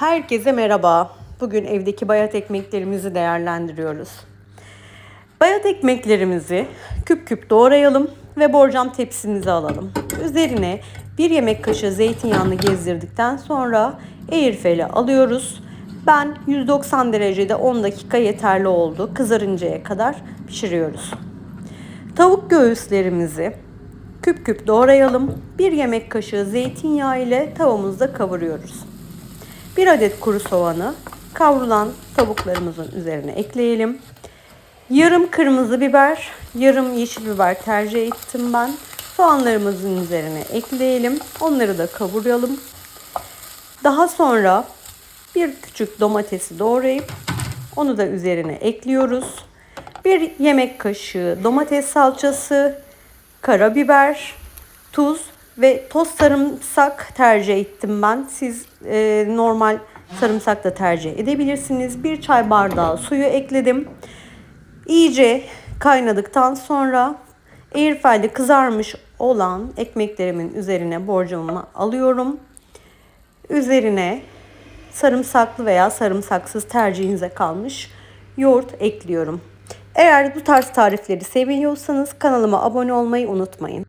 Herkese merhaba. Bugün evdeki bayat ekmeklerimizi değerlendiriyoruz. Bayat ekmeklerimizi küp küp doğrayalım ve borcam tepsimize alalım. Üzerine bir yemek kaşığı zeytinyağını gezdirdikten sonra airfryer'e alıyoruz. Ben 190 derecede 10 dakika yeterli oldu. Kızarıncaya kadar pişiriyoruz. Tavuk göğüslerimizi küp küp doğrayalım. Bir yemek kaşığı zeytinyağı ile tavamızda kavuruyoruz. Bir adet kuru soğanı kavrulan tavuklarımızın üzerine ekleyelim. Yarım kırmızı biber, yarım yeşil biber tercih ettim ben. Soğanlarımızın üzerine ekleyelim. Onları da kavuralım. Daha sonra bir küçük domatesi doğrayıp onu da üzerine ekliyoruz. Bir yemek kaşığı domates salçası, karabiber, tuz ve toz sarımsak tercih ettim ben. Siz e, normal sarımsak da tercih edebilirsiniz. Bir çay bardağı suyu ekledim. İyice kaynadıktan sonra airfryde kızarmış olan ekmeklerimin üzerine borcamımı alıyorum. Üzerine sarımsaklı veya sarımsaksız tercihinize kalmış yoğurt ekliyorum. Eğer bu tarz tarifleri seviyorsanız kanalıma abone olmayı unutmayın.